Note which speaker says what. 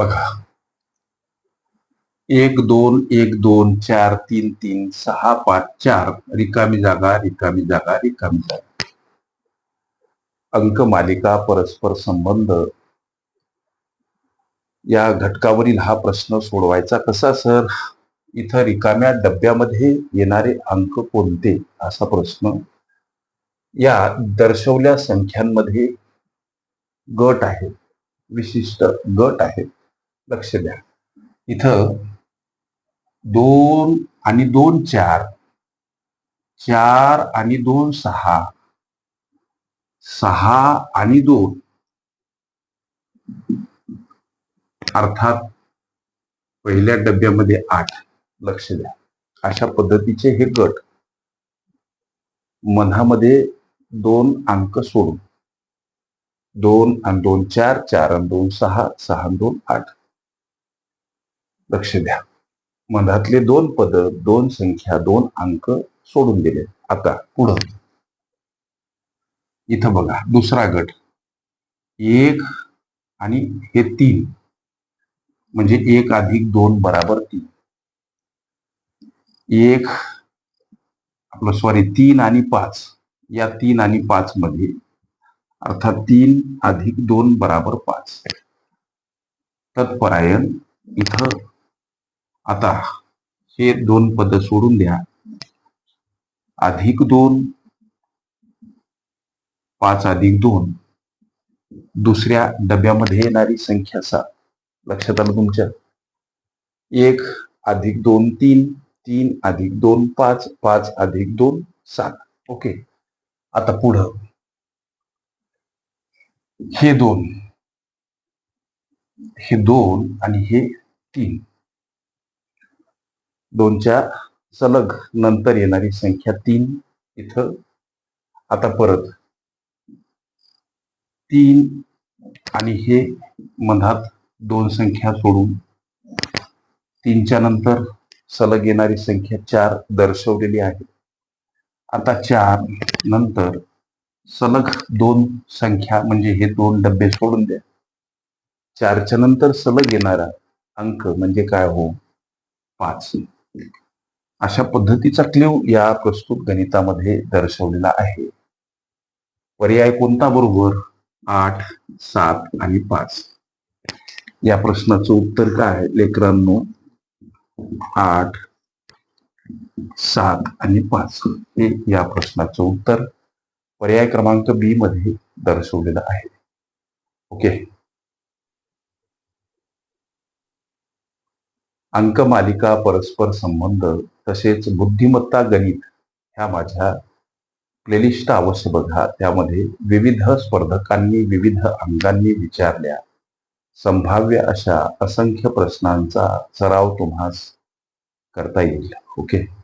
Speaker 1: बघा. एक दोन एक दोन चार तीन तीन सहा पाच चार. रिकामी जागा रिकामी जागा रिकामी जागा. अंक मालिका परस्पर संबंध. या घटकावरील हा प्रश्न सोडवायचा कसा सर? इथं रिकाम्या डब्यामध्ये येणारे अंक कोणते? असा प्रश्न. या दर्शवल्या संख्यांमध्ये गट आहेत. विशिष्ट गट आहेत. लक्ष द्या. इथं दोन आणि दोन चार चार आणि दोन सहा सहा आणि दोन. अर्थात पहिल्या डब्यामध्ये आठ. लक्ष द्या. अशा पद्धतीचे हे गट मनामध्ये दोन अंक सोडून. दोन आणि दोन चार चार आणि दोन सहा सहा दोन आठ. लक्ष द्या. मधातले दोन पद दोन संख्या दोन अंक सोडून दिले आता पुढं. इथं बघा दुसरा गट. एक आणि हे तीन. म्हणजे एक अधिक दोन बराबर तीन. एक आपलं सॉरी तीन आणि पाच. या तीन आणि पाच मध्ये अर्थात तीन अधिक दोन बराबर पाच. तत्परायण इथं आता हे दोन पद सोडून द्या. अधिक दोन पाच अधिक दोन. दुसऱ्या डब्यामध्ये येणारी संख्या सात. लक्षात आलं तुमच्या? एक अधिक दोन तीन. तीन अधिक दोन पाच. पाच अधिक दोन सात. ओके. आता पुढं. हे दोन. हे दोन आणि हे तीन. दोनच्या सलग नंतर येणारी संख्या तीन इथं. आता परत. तीन आणि हे मनात दोन संख्या सोडून तीनच्या नंतर सलग येणारी संख्या चार दर्शवलेली आहे. आता चार नंतर सलग दोन संख्या म्हणजे हे दोन डबे सोडून द्या. चारच्या नंतर सलग येणारा अंक म्हणजे काय हो? पाच. अशा पद्धतीचा क्ल्यू या प्रस्तुत गणितामध्ये दर्शवलेला आहे. पर्याय कोणता बरोबर? आठ सात आणि पाच. या प्रश्नाचं उत्तर काय आहे? लेकरांनो आठ सात आणि पाच हे या प्रश्नाचं उत्तर पर्याय क्रमांक बी मध्ये दर्शवलेलं आहे. ओके? अंकमालिका परस्पर संबंध तसेच बुद्धिमत्ता गणित ह्या माझ्या प्लेलिस्ट अवश्य बघा. त्यामध्ये विविध स्पर्धकांनी विविध अंगांनी विचारल्या. संभाव्य अशा असंख्य प्रश्नांचा सराव तुम्हास करता येईल. ओके